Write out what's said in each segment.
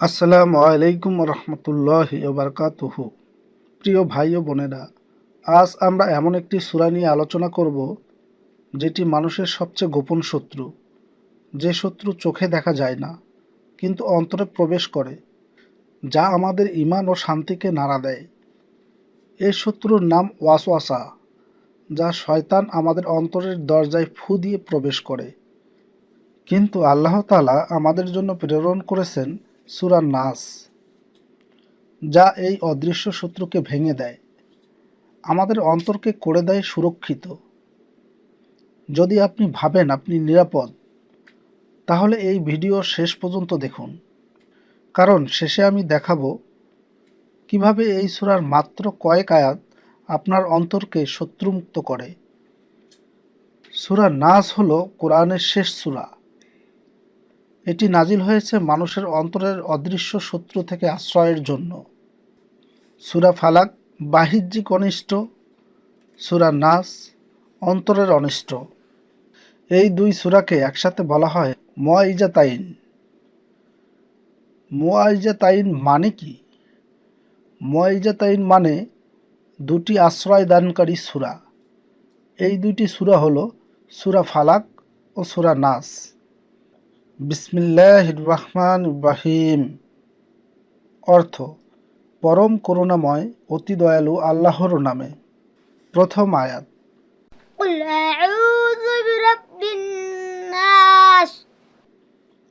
আসসালামু আলাইকুম রহমতুল্লাহ বারকাতুহু। প্রিয় ভাই ও বোনেরা, আজ আমরা এমন একটি সুরা নিয়ে আলোচনা করব, যেটি মানুষের সবচেয়ে গোপন শত্রু। যে শত্রু চোখে দেখা যায় না, কিন্তু অন্তরে প্রবেশ করে, যা আমাদের ইমান ও শান্তিকে নাড়া দেয়। এই শত্রুর নাম ওয়াসওয়াসা, যা শয়তান আমাদের অন্তরের দরজায় ফু দিয়ে প্রবেশ করে। কিন্তু আল্লাহ তাআলা আমাদের জন্য প্রেরণ করেছেন সূরা নাস, যা এই অদৃশ্য শত্রুকে ভেঙে দেয়, আমাদের অন্তরকে করে দেয় সুরক্ষিত। যদি আপনি ভাবেন আপনি নিরাপদ, তাহলে এই ভিডিও শেষ পর্যন্ত দেখুন। কারণ শেষে আমি দেখাবো কীভাবে এই সূরার মাত্র কয়েক আয়াত আপনার অন্তরকে শত্রুমুক্ত করে। সূরা নাস হলো কোরআনের শেষ সূরা। এটি নাজিল হয়েছে মানুষের অন্তরের অদৃশ্য শত্রু থেকে আশ্রয়ের জন্য। সুরা ফালাক বাহ্যিক অনিষ্ট, সুরা নাস, অন্তরের অনিষ্ট। এই দুই সূরাকে একসাথে বলা হয় মোয়াইজাতাইন মোয়াইজাতাইন মানে কি? মোয়াইজাতাইন মানে দুটি আশ্রয় দানকারী সূরা। এই দুইটি সূরা হলো সুরা ফালাক ও সুরা নাস। বিসমিল্লাহ রহমান বাহিম অর্থ পরম করুণাময় অতি দয়ালু আল্লাহর নামে। প্রথম আয়াত।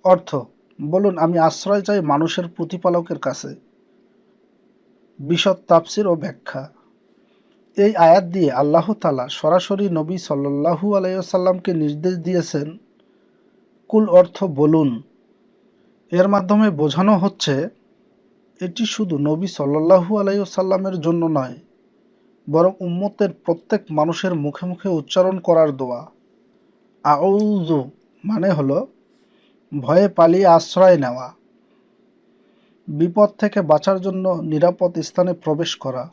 অর্থ বলুন আমি আশ্রয় চাই মানুষের প্রতিপালকের কাছে। বিশদ তাপসির ও ব্যাখ্যা। এই আয়াত দিয়ে আল্লাহ তালা সরাসরি নবী সাল্লাহু আলাইসাল্লামকে নির্দেশ দিয়েছেন কুল অর্থ বলুন। এর মাধ্যমে বোঝানো হচ্ছে, এটি শুধু নবী সাল্লাহু আলাইসাল্লামের জন্য নয়, বরং উম্মতের প্রত্যেক মানুষের মুখে মুখে উচ্চারণ করার দোয়া। আউজু মানে হলো ভয়ে পালিয়ে আশ্রয় নেওয়া, বিপদ থেকে বাঁচার জন্য নিরাপদ স্থানে প্রবেশ করা,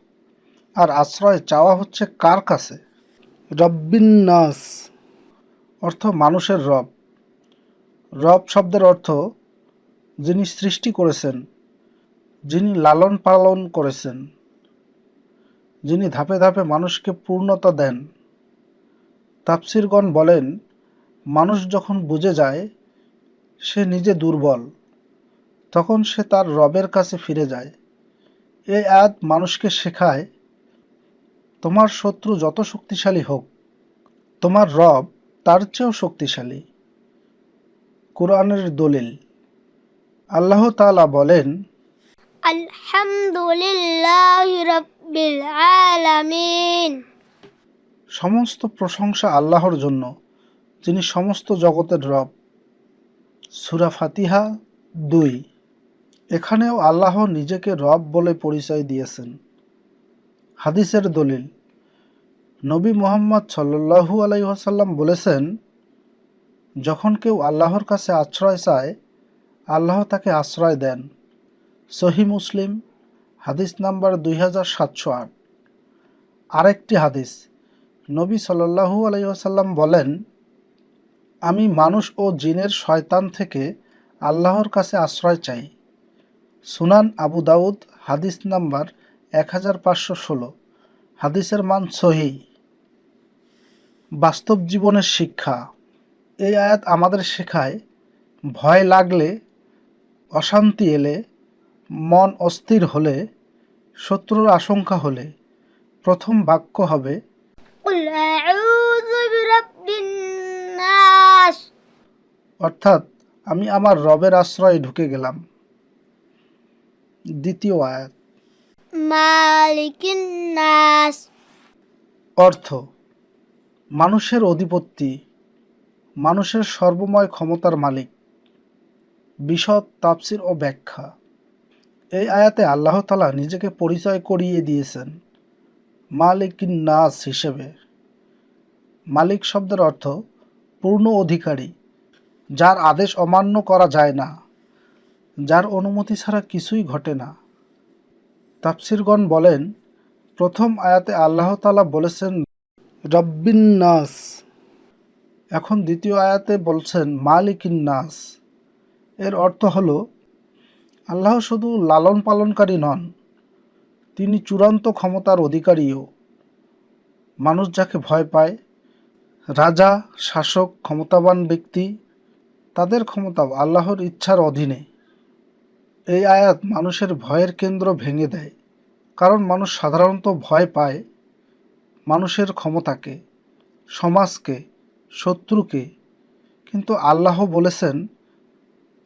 আর আশ্রয় চাওয়া হচ্ছে কার কাছে? রব্বিন নাস, অর্থ মানুষের রব। রব শব্দের অর্থ যিনি সৃষ্টি করেছেন, যিনি লালন পালন করেছেন, যিনি ধাপে ধাপে মানুষকে পূর্ণতা দেন। তাফসিরগণ বলেন, মানুষ যখন বুঝে যায় সে নিজে দুর্বল, তখন সে তার রবের কাছে ফিরে যায়। এই আয়াত মানুষকে শেখায়, তোমার শত্রু যত শক্তিশালী হোক, তোমার রব তার চেয়েও শক্তিশালী। কোরআনের দলিল। আল্লাহ তালা বলেন সমস্ত প্রশংসা আল্লাহর জন্য যিনি সমস্ত জগতের রব। সুরা ফাতিহা দুই। এখানেও আল্লাহ নিজেকে রব বলে পরিচয় দিয়েছেন। হাদিসের দলিল নবী মোহাম্মদ সাল্লু আলাইহাসাল্লাম বলেছেন যখন কেউ আল্লাহর কাছে আশ্রয় চায়, আল্লাহ তাকে আশ্রয় দেন। সহি মুসলিম, হাদিস নাম্বার দুই হাজার সাতশো আট। আরেকটি হাদিস, নবী সাল্লাহু আলাইসাল্লাম বলেন, আমি মানুষ ও জিনের শয়তান থেকে আল্লাহর কাছে আশ্রয় চাই। সুনান আবু দাউদ, হাদিস নাম্বার এক হাজার পাঁচশো ষোলো। হাদিসের মান সহি। বাস্তব জীবনের শিক্ষা। এই আয়াত আমাদের শেখায় ভয় লাগলে অশান্তি এলে মন অস্থির হলে শত্রুর আশঙ্কা হলে প্রথম বাক্য হবে অর্থাৎ আমি আমার রবের আশ্রয়ে ঢুকে গেলাম। দ্বিতীয় আয়াত অর্থ মানুষের অধিপত্তি মানুষের সর্বময় ক্ষমতার মালিক। বিশদ তাফসির ও ব্যাখ্যা। এই আয়াতে আল্লাহ তালা নিজেকে পরিচয় করিয়ে দিয়েছেন। মালিক নাস হিসেবে। মালিক শব্দের অর্থ পূর্ণ অধিকারী, যার আদেশ অমান্য করা যায় না, যার অনুমতি ছাড়া কিছুই ঘটে না। তাফসিরগণ বলেন, প্রথম আয়াতে আল্লাহ তালা বলেছেন, রব্বিন নাস। এখন দ্বিতীয় আয়াতে বলছেন মালিকিন নাস এর অর্থ হলো, আল্লাহ শুধু লালন পালনকারী নন, তিনি চূড়ান্ত ক্ষমতার অধিকারীও। মানুষ যাকে ভয় পায়, রাজা, শাসক, ক্ষমতাবান ব্যক্তি, তাদের ক্ষমতা আল্লাহর ইচ্ছার অধীনে। এই আয়াত মানুষের ভয়ের কেন্দ্র ভেঙে দেয়, কারণ মানুষ সাধারণত ভয় পায় মানুষের ক্ষমতাকে, সমাজকে শত্রুকে। কিন্তু আল্লাহ বলেছেন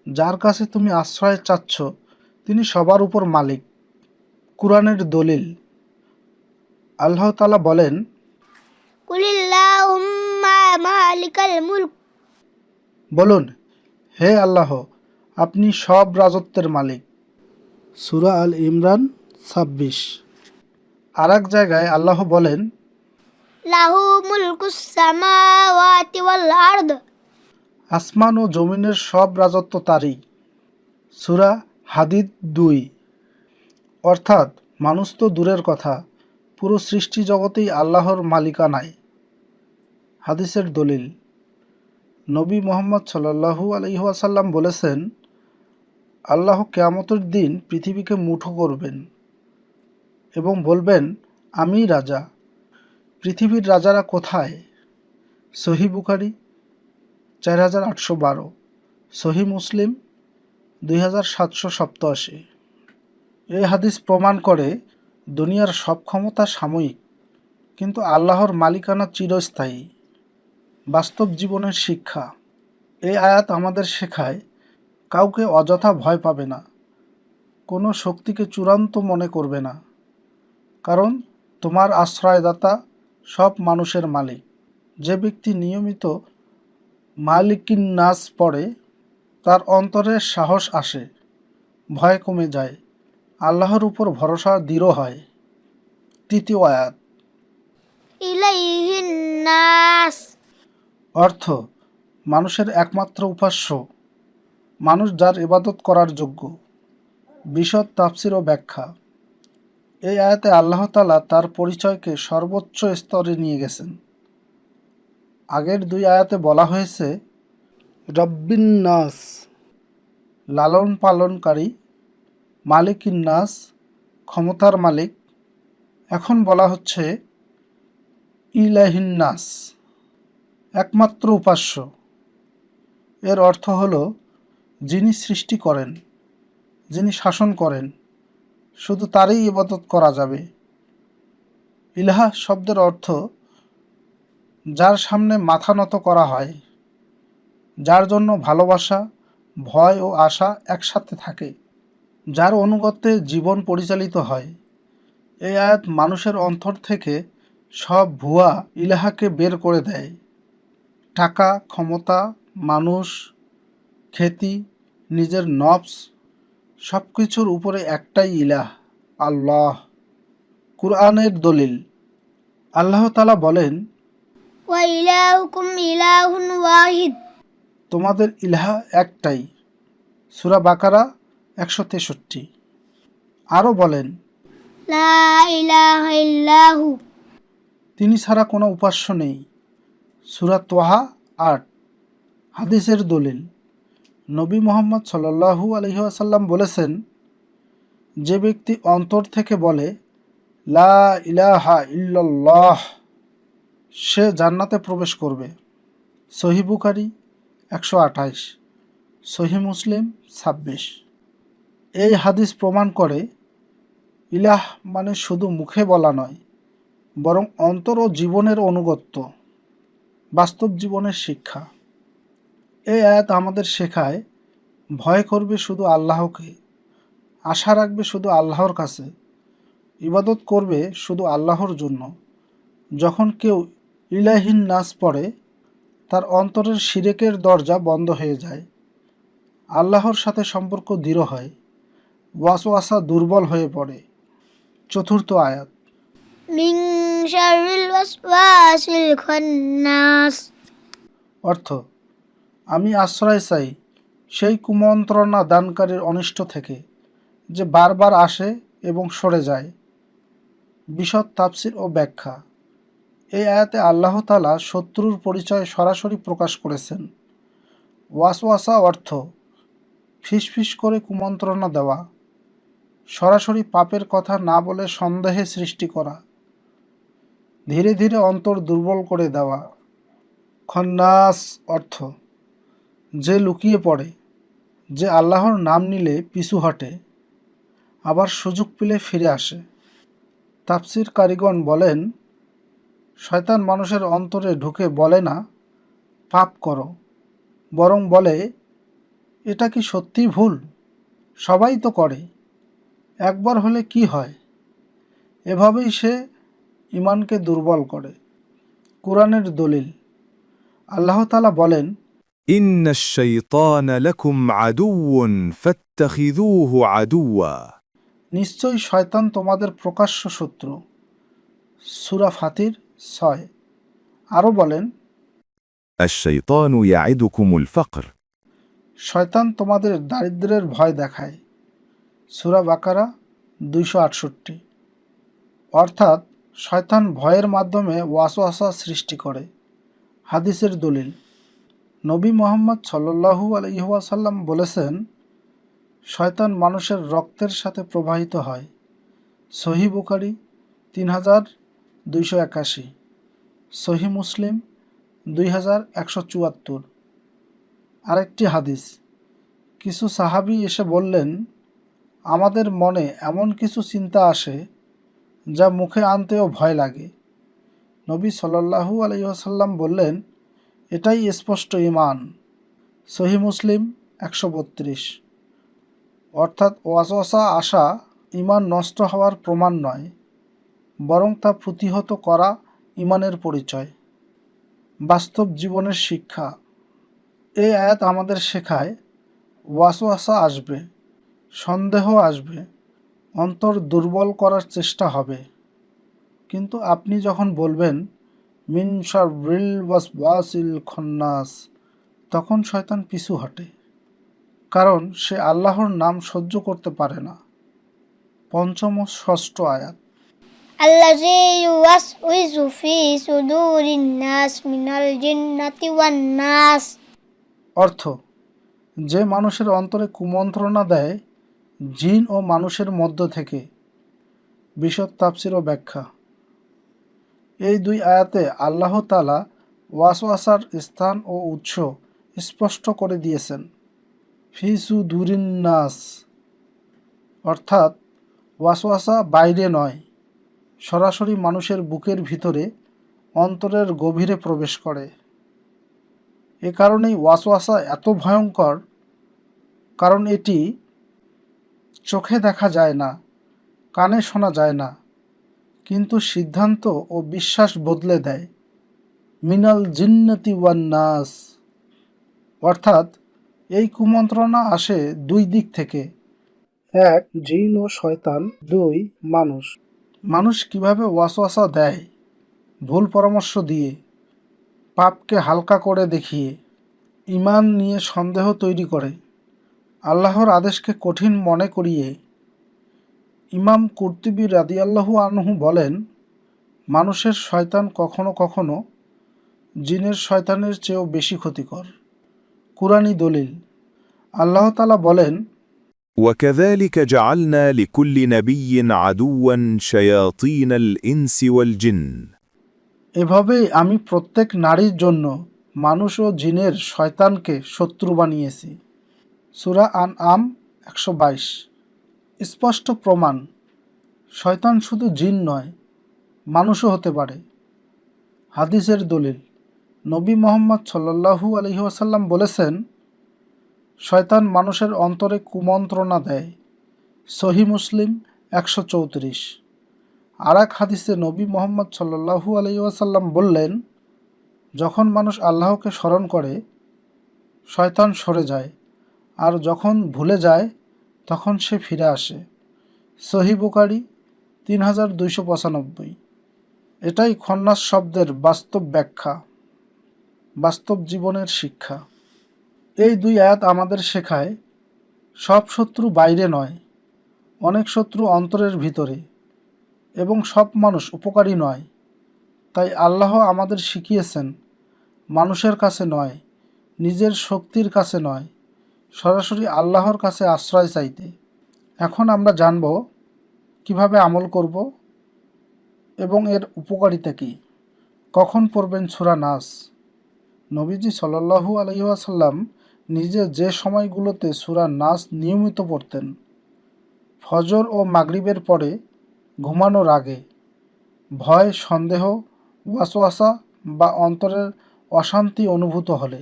যার কাছে তুমি আশ্রয় চাচ্ছ তিনি সবার উপর মালিক। কুরআনের দলিল। আল্লাহ তালা বলেন বলুন হে আল্লাহ আপনি সব রাজত্বের মালিক। সুরা আল ইমরান ছাব্বিশ। আর এক জায়গায় আল্লাহ বলেন লাহু সামাওয়াতি ওয়াল আরদ। আসমান ও জমিনের সব রাজত্ব তারই। সুরা হাদিদ দুই। অর্থাৎ মানুষ তো দূরের কথা, পুরো সৃষ্টি জগতেই আল্লাহর মালিকানায়। হাদিসের দলিল, নবী মোহাম্মদ সাল্লাহু আলহিহাসাল্লাম বলেছেন, আল্লাহ কেয়ামতের দিন পৃথিবীকে মুঠো করবেন এবং বলবেন, আমি রাজা। পৃথিবীর রাজারা কোথায়? সহি বুখারি, চার হাজার আটশো বারো। সহি মুসলিম, দুই হাজার সাতশো সপ্তআশি এই হাদিস প্রমাণ করে দুনিয়ার সব ক্ষমতা সাময়িক, কিন্তু আল্লাহর মালিকানা চিরস্থায়ী। বাস্তব জীবনের শিক্ষা। এই আয়াত আমাদের শেখায়, কাউকে অযথা ভয় পাবে না, কোনো শক্তিকে চূড়ান্ত মনে করবে না। কারণ তোমার আশ্রয়দাতা সব মানুষের মালিক। যে ব্যক্তি নিয়মিত মালিকিন নাচ পড়ে তার অন্তরে সাহস আসে ভয় কমে যায় আল্লাহর উপর ভরসা দৃঢ় হয়। তৃতীয় আয়াত। অর্থ মানুষের একমাত্র উপাস্য মানুষ যার ইবাদত করার যোগ্য। বিশদ তাফসির ও ব্যাখ্যা। এই আয়াতে আল্লাহ তালা তার পরিচয়কে সর্বোচ্চ স্তরে নিয়ে গেছেন। আগের দুই আয়াতে বলা হয়েছে, রব্বিন নাস, লালন পালনকারী, মালিকিন নাস, ক্ষমতার মালিক। এখন বলা হচ্ছে, ইলাহিন নাস, একমাত্র উপাস্য। এর অর্থ হল, যিনি সৃষ্টি করেন, যিনি শাসন করেন। শুধু তারই ইবাদত করা যাবে। ইলাহা শব্দের অর্থ যার সামনে মাথা নত করা হয়, যার জন্য ভালোবাসা, ভয় ও আশা একসাথে থাকে, যার অনুগত্যে জীবন পরিচালিত হয়। এই আয়াত মানুষের অন্তর থেকে সব ভুয়া ইলাহাকে বের করে দেয়। টাকা, ক্ষমতা, মানুষ, খ্যাতি, নিজের নফস সব কিছুর উপরে একটাই ইলাহ আল্লাহ। কুরআনের দলিল। আল্লাহ তালা বলেন তোমাদের ইলাহা একটাই সুরা বাকারা একশো তেষট্টি। আরও বলেন তিনি ছাড়া কোনো উপাস্য নেই। সুরা তোহা আট হাদিসের দলিল। নবী মোহাম্মদ সাল্লাহু আলহিহাসাল্লাম বলেছেন, যে ব্যক্তি অন্তর থেকে বলে, লা ইলাহা ইল্লাল্লাহ সে জান্নাতে প্রবেশ করবে। সহি বুখারি একশো আঠাইশ সহি মুসলিম ছাব্বিশ। এই হাদিস প্রমাণ করে, ইলাহ মানে শুধু মুখে বলা নয়, বরং অন্তর ও জীবনের অনুগত্য, বাস্তব জীবনের শিক্ষা। এই আয়াত আমাদের শেখায় ভয় করবে শুধু আল্লাহকে আশা রাখবে শুধু আল্লাহর কাছে ইবাদত করবে শুধু আল্লাহর জন্য। যখন কেউ ইলাহিন নাচ পড়ে তার অন্তরের সিরেকের দরজা বন্ধ হয়ে যায়। আল্লাহর সাথে সম্পর্ক দৃঢ় হয় ওয়াসওয়াসা দুর্বল হয়ে পড়ে। চতুর্থ আয়াত। অর্থ আমি আশ্রয় চাই সেই কুমন্ত্রণা দানকারীর অনিষ্ট থেকে, যে বারবার আসে এবং সরে যায়। বিশদ তাফসির ও ব্যাখ্যা। এই আয়াতে আল্লাহ তালা শত্রুর পরিচয় সরাসরি প্রকাশ করেছেন। ওয়াসওয়াসা অর্থ, ফিসফিস করে কুমন্ত্রণা দেওয়া। সরাসরি পাপের কথা না বলে সন্দেহে সৃষ্টি করা। ধীরে ধীরে অন্তর দুর্বল করে দেওয়া। খন্নাস অর্থ যে লুকিয়ে পড়ে, যে আল্লাহর নাম নিলে পিছু হটে, আবার সুযোগ পেলে ফিরে আসে। তাফসির কারিগণ বলেন, শয়তান মানুষের অন্তরে ঢুকে বলে না, পাপ করো। বরং বলে, এটা কি সত্যি ভুল? সবাই তো করে। একবার হলে কি হয়? এভাবেই সে ইমানকে দুর্বল করে। কোরআনের দলিল। আল্লাহ তালা বলেন إن الشيطان لكم عدو فاتخذوه عدوا নিশ্চয়ই শয়তান তোমাদের প্রকাশ্য শত্রু সুরা ফাতির ছয় আরও বলেন الشيطان يعدكم الفقر শয়তান তোমাদের দারিদ্র্যের ভয় দেখায় সুরা বাকারা দুইশো আটষট্টি অর্থাৎ শয়তান ভয়ের মাধ্যমে ওয়াসওয়াসা সৃষ্টি করে হাদিসের দলিল নবী মোহাম্মদ সাল্লু আলহিহাসাল্লাম বলেছেন, শয়তান মানুষের রক্তের সাথে প্রবাহিত হয়। সহি বুখারি তিন হাজার দুইশো একাশি। সহি মুসলিম দুই হাজার একশো চুয়াত্তর। আরেকটি হাদিস, কিছু সাহাবি এসে বললেন, আমাদের মনে এমন কিছু চিন্তা আসে যা মুখে আনতেও ভয় লাগে। নবী সাল্লাহু আলহিহাসাল্লাম বললেন এটাই স্পষ্ট ইমান সহি মুসলিম একশো বত্রিশ। অর্থাৎ ওয়াসওয়াসা আসা ইমান নষ্ট হওয়ার প্রমাণ নয়, বরং তা প্রতিহত করা ইমানের পরিচয়। বাস্তব জীবনের শিক্ষা। এই আয়াত আমাদের শেখায়, ওয়াসওয়াসা আসবে, সন্দেহ আসবে, অন্তর দুর্বল করার চেষ্টা হবে। কিন্তু আপনি যখন বলবেন মিন রিল ওয়াস ওয়াসিল খন্নাস তখন শয়তান পিছু হটে কারণ সে আল্লাহর নাম সহ্য করতে পারে না পঞ্চম ও ষষ্ঠ আয়াত الذي يوسوس في صدور الناس من الجنة والناس অর্থ যে মানুষের অন্তরে কুমন্ত্রণা দেয় জিন ও মানুষের মধ্য থেকে বিশদ তাফসির ও ব্যাখ্যা এই দুই আয়াতে আল্লাহ তালা ওয়াসওয়াসার স্থান ও উৎস স্পষ্ট করে দিয়েছেন। ফিসু দুরিন্নাস অর্থাৎ ওয়াসওয়াসা বাইরে নয়, সরাসরি মানুষের বুকের ভিতরে অন্তরের গভীরে প্রবেশ করে। এ কারণেই ওয়াসওয়াসা এত ভয়ঙ্কর, কারণ এটি চোখে দেখা যায় না, কানে শোনা যায় না। কিন্তু সিদ্ধান্ত ও বিশ্বাস বদলে দেয়। মিনাল জিন্নতি ওয়ান নাস। অর্থাৎ, এই কুমন্ত্রণা আসে দুই দিক থেকে। এক, জিন ও শয়তান, দুই, মানুষ। মানুষ কীভাবে ওয়াসওয়াসা দেয়, ভুল পরামর্শ দিয়ে, পাপকে হালকা করে দেখিয়ে ইমান নিয়ে সন্দেহ তৈরি করে, আল্লাহর আদেশকে কঠিন মনে করিয়ে ইমাম কুর্তুবি রাদিয়াল্লাহু আনহু বলেন মানুষের শয়তান কখনো কখনো জিনের শয়তানের চেয়েও বেশি ক্ষতিকর কুরআনী দলিল আল্লাহ তালা বলেন وكذلك جعلنا لكل نبي عدوا شياطين الإنس والجن এভাবেই আমি প্রত্যেক নারীর জন্য মানুষ ও জিনের শয়তানকে শত্রু বানিয়েছি সুরা আন আম একশো বাইশ স্পষ্ট প্রমাণ। শয়তান শুধু জিন নয়, মানুষও হতে পারে। হাদিসের দলিল, নবী মোহাম্মদ সাল্লাহু আলহি বলেছেন, শয়তান মানুষের অন্তরে কুমন্ত্রণা দেয়। সহি মুসলিম একশো চৌত্রিশ। আর এক হাদিসে নবী মোহাম্মদ সাল্লাহু আলহিউসাল্লাম বললেন, যখন মানুষ আল্লাহকে স্মরণ করে, শয়তান সরে যায়, আর যখন ভুলে যায় তখন সে ফিরে আসে। সহি বুকারি তিন হাজার দুইশো পঁচানব্বই। এটাই খন্নাস শব্দের বাস্তব ব্যাখ্যা, বাস্তব জীবনের শিক্ষা। এই দুই আয়াত আমাদের শেখায়, সব শত্রু বাইরে নয়, অনেক শত্রু অন্তরের ভিতরে, এবং সব মানুষ উপকারী নয়। তাই আল্লাহ আমাদের শিখিয়েছেন, মানুষের কাছে নয়, নিজের শক্তির কাছে নয় সরাসরি আল্লাহর কাছে আশ্রয় চাইতে। এখন আমরা জানব কীভাবে আমল করব এবং এর উপকারিতা কী। কখন পড়বেন সুরা নাস? নবীজি সাল্লাল্লাহু আলাইহি ওয়াসাল্লাম নিজে যে সময়গুলোতে সুরা নাস নিয়মিত পড়তেন, ফজর ও মাগরিবের পরে ঘুমানোর আগে ভয়, সন্দেহ, ওয়াসওয়াসা বা অন্তরের অশান্তি অনুভূত হলে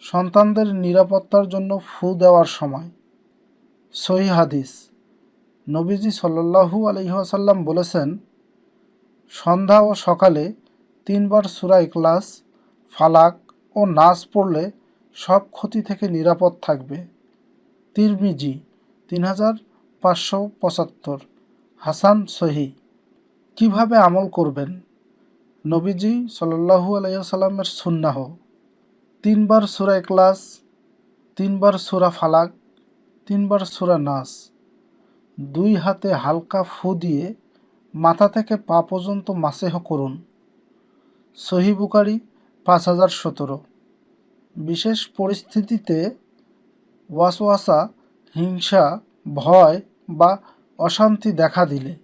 সন্তানদের নিরাপত্তার জন্য ফু দেওয়ার সময়। সহি হাদিস। নবীজি সাল্লাল্লাহু আলাইহি ওয়াসাল্লাম বলেছেন, সন্ধ্যা ও সকালে তিনবার সুরা ইখলাস, ফালাক ও নাচ পড়লে সব ক্ষতি থেকে নিরাপদ থাকবে। তিরমিজি তিন হাজার পাঁচশো পঁচাত্তর। হাসান সহি। কীভাবে আমল করবেন? নবীজি সাল্লাল্লাহু আলাইসাল্লামের সুন্নাহ। তিনবার সূরা ইখলাস, তিনবার সূরা ফালাক, তিনবার সূরা নাস। দুই হাতে হালকা ফু দিয়ে মাথা থেকে পা পর্যন্ত মাসেহ করুন। সহি বুকারি পাঁচ হাজার সতেরো। বিশেষ পরিস্থিতিতে ওয়াসওয়াসা, হিংসা, ভয় বা অশান্তি দেখা দিলে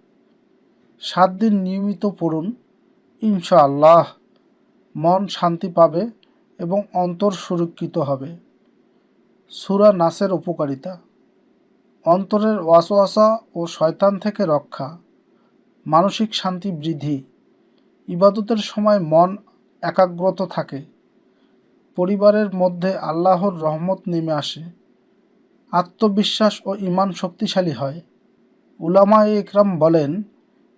সাত দিন নিয়মিত পড়ুন। ইনশাআল্লাহ মন শান্তি পাবে। এবং অন্তর সুরক্ষিত হবে। সুরা নাসের উপকারিতা। অন্তরের ওয়াসওয়াসা ও শয়তান থেকে রক্ষা। মানসিক শান্তি বৃদ্ধি। ইবাদতের সময় মন একাগ্রত থাকে। পরিবারের মধ্যে আল্লাহর রহমত নেমে আসে। আত্মবিশ্বাস ও ইমান শক্তিশালী হয়। উলামা ইকরাম বলেন,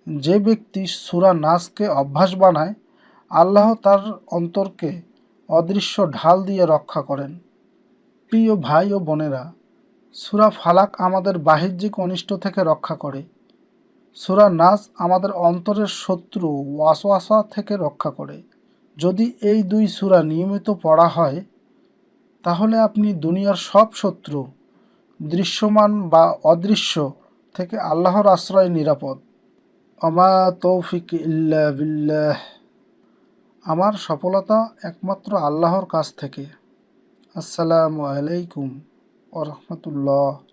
যে ব্যক্তি সুরা নাচকে অভ্যাস বানায়, আল্লাহ তার অন্তরকে অদৃশ্য ঢাল দিয়ে রক্ষা করেন। প্রিয় ভাই ও বোনেরা, সুরা ফালাক আমাদের বাহ্যিক অনিষ্ট থেকে রক্ষা করে। সুরা নাচ আমাদের অন্তরের শত্রু ওয়াসওয়াসা থেকে রক্ষা করে। যদি এই দুই সুরা নিয়মিত পড়া হয়, তাহলে আপনি দুনিয়ার সব শত্রু, দৃশ্যমান বা অদৃশ্য, থেকে আল্লাহর আশ্রয় নিরাপদ। অমা তৌফিক ইল্লা বিল্লাহ। আমার সফলতা একমাত্র আল্লাহর কাছ থেকে। আসসালামু আলাইকুম ও রহমতুল্লাহ।